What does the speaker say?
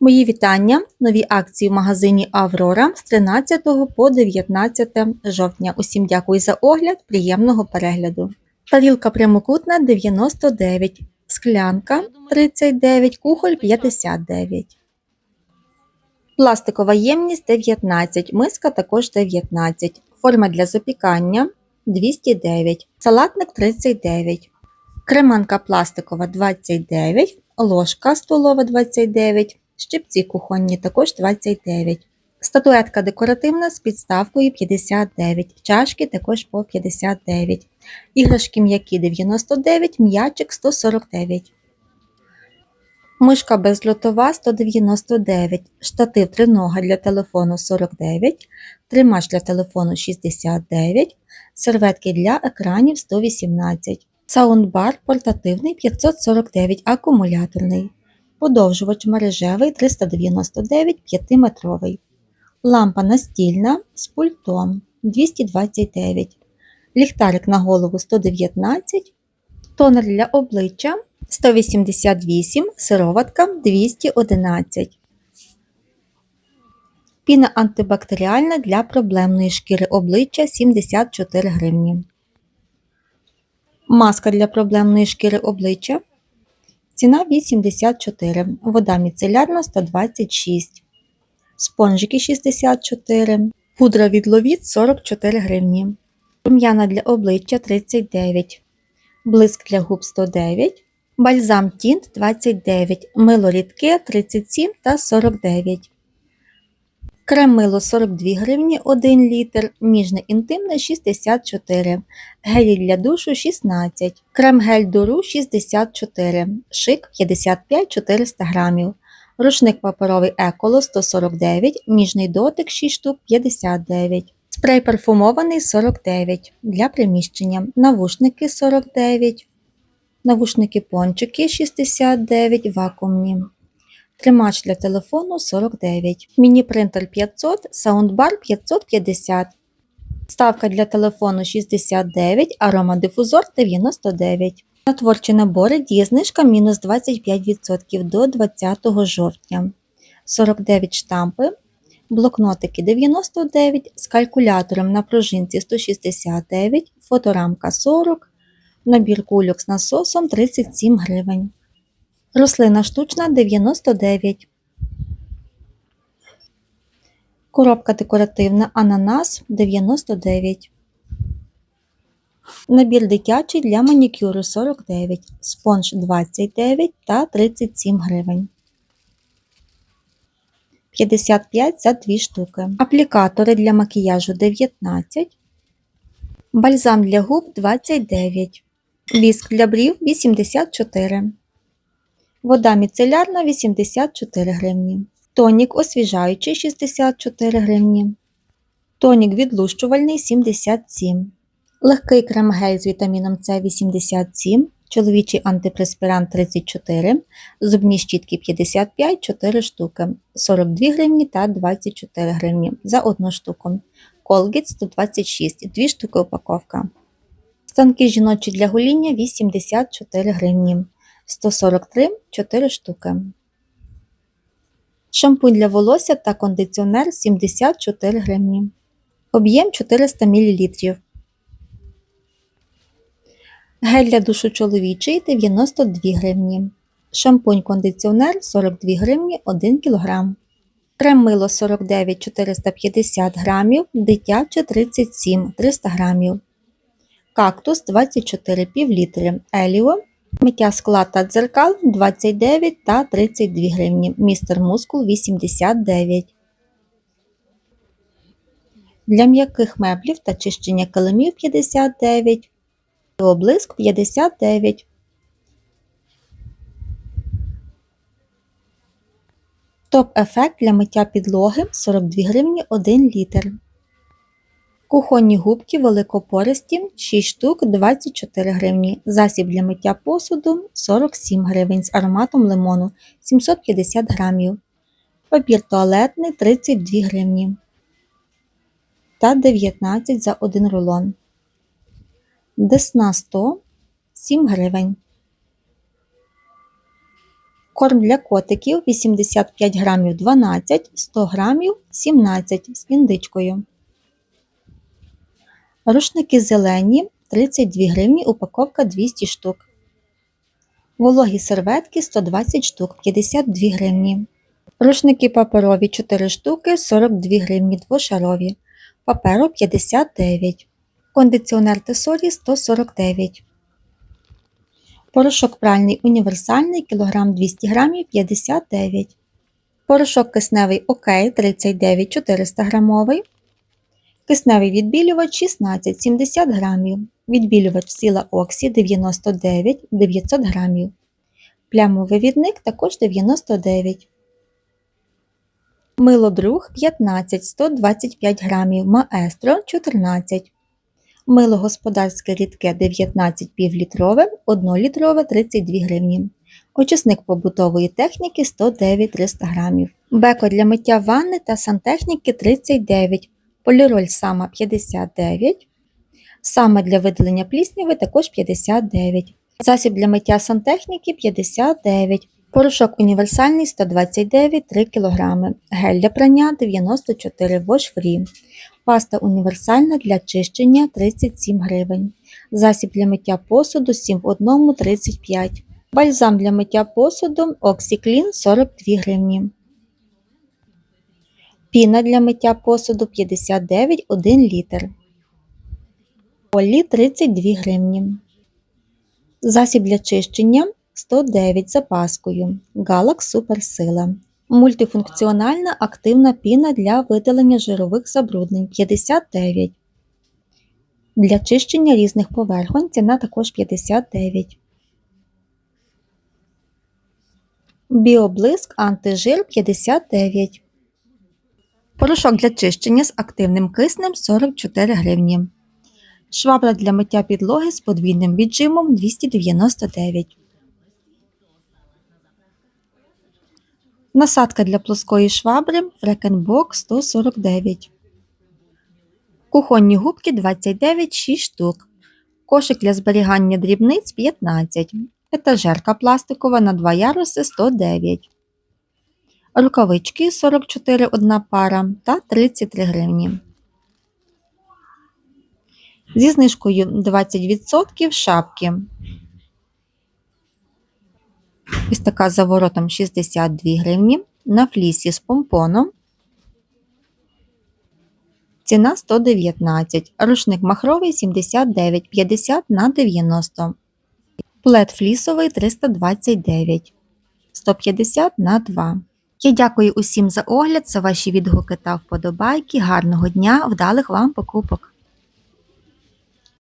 Мої вітання! Нові акції в магазині Аврора з 13 по 19 жовтня. Усім дякую за огляд, приємного перегляду. Тарілка прямокутна 99, склянка 39, кухоль 59. Пластикова ємність 19, миска також 19, форма для запікання 209, салатник 39, креманка пластикова 29, ложка столова 29, щипці кухонні також 29. Статуетка декоративна з підставкою 59, чашки також по 59, іграшки м'які 99, м'ячик 149. Мишка безльотова 199, штатив тринога для телефону 49, тримач для телефону 69, серветки для екранів 118, саундбар портативний 549, акумуляторний, подовжувач мережевий 399 5-метровий, лампа настільна з пультом 229, ліхтарик на голову 119, тонер для обличчя 188, сироватка 211. Піна антибактеріальна для проблемної шкіри обличчя 74 гривні. Маска для проблемної шкіри обличчя. Ціна 84. Вода міцелярна 126. Спонжики 64. Пудра від ловіт 44 гривні. Рум'яна для обличчя 39. Блиск для губ 109. Бальзам Тінт 29, мило рідке 37 та 49. Крем мило 42 гривні 1 літр, ніжне інтимне 64, гелі для душу 16, крем гель дуру 64, шик 55 400 грамів, рушник паперовий еколо 149, ніжний дотик 6 штук 59, спрей парфумований 49 для приміщення, навушники 49 навушники пончики 69 вакуумні, тримач для телефону 49, міні-принтер 500, саундбар 550, ставка для телефону 69, аромадифузор 99. На творчі набори діє знижка мінус 25% до 20 жовтня, 49 штампи. Блокнотики 99 з калькулятором на пружинці 169, фоторамка 40, Набір кульок з насосом 37 гривень. Рослина штучна 99. Коробка декоративна ананас 99. Набір дитячий для манікюру 49, спонж 29 та 37 гривень. 55 за 2 штуки. Аплікатори для макіяжу 19. Бальзам для губ 29. Віск для брів 84. Вода міцелярна 84 гривні. Тонік освіжаючий 64 гривні. Тонік відлущувальний 77. Легкий крем-гель з вітаміном С 87. Чоловічий антипреспірант 34. Зубні щітки 55 4 штуки. 42 гривні та 24 гривні за одну штуку. Colgate 126 2 штуки упаковка. Станки жіночі для гоління 84 гривні, 143 4 штуки. Шампунь для волосся та кондиціонер 74 гривні. Об'єм 400 мл. Гель для душу чоловічий 92 гривні. Шампунь кондиціонер 42 гривні 1 кг. Крем мило 49 450 грамів, дитяче 37 300 грамів кактус 24 півлітри, еліо, миття скла та дзеркал 29 та 32 гривні, містер мускул 89. Для м'яких меблів та чищення килимів 59, облиск 59. Топ-ефект для миття підлоги 42 гривні 1 літр. Кухонні губки великопористі 6 штук 24 гривні. Засіб для миття посуду 47 гривень з ароматом лимону 750 грамів. Папір туалетний 32 гривні та 19 за 1 рулон. Десна 100 7 гривень. Корм для котиків 85 грамів 12, 100 грамів 17 з індичкою. Рушники зелені 32 гривні, упаковка 200 штук. Вологі серветки 120 штук 52 гривні. Рушники паперові 4 штуки 42 гривні двошарові. Паперу 59. Кондиціонер Тесорі 149. Порошок пральний універсальний кілограм 200 грамів 59. Порошок кисневий ОК 39 400 грамовий. Кисневий відбілювач 16 70 грамів. Відбілювач сіла Оксі 99 900 грамів. Плямовий відник також 99. Мило друг 15 125 грамів. Маестро 14. Мило господарське рідке 19 півлітрове, 1 літрове 32 гривні. Очисник побутової техніки 109 300 грамів. Беко для миття ванни та сантехніки 39. Поліроль сама 59. Саме для видалення плісняви також 59. Засіб для миття сантехніки 59. Порошок універсальний 129 3 кг. Гель для прання 94 Wash. Паста універсальна для чищення 37 гривень. Засіб для миття посуду 7 в 1 35. Бальзам для миття посуду OxyClean 42 гривні. Піна для миття посуду 59 1 літр. Олі 32 гривні. Засіб для чищення 109 запаскою. Галак Суперсила. Мультифункціональна активна піна для видалення жирових забруднень 59. Для чищення різних поверхонь ціна також 59. Біоблиск антижир 59. Порошок для чищення з активним киснем 44 гривні. Швабра для миття підлоги з подвійним віджимом 299. Насадка для плоскої швабри Фрекенбок 149. Кухонні губки 29 6 штук. Кошик для зберігання дрібниць 15. Етажерка пластикова на 2 яруси 109. Рукавички 44 одна пара та 33 гривні. Зі знижкою 20% шапки. Ось така за воротом 62 гривні. На флісі з помпоном. Ціна 119. Рушник махровий 79,50 на 90. Плед флісовий 329. 150 на 2. Я дякую усім за огляд, за ваші відгуки та вподобайки. Гарного дня, вдалих вам покупок!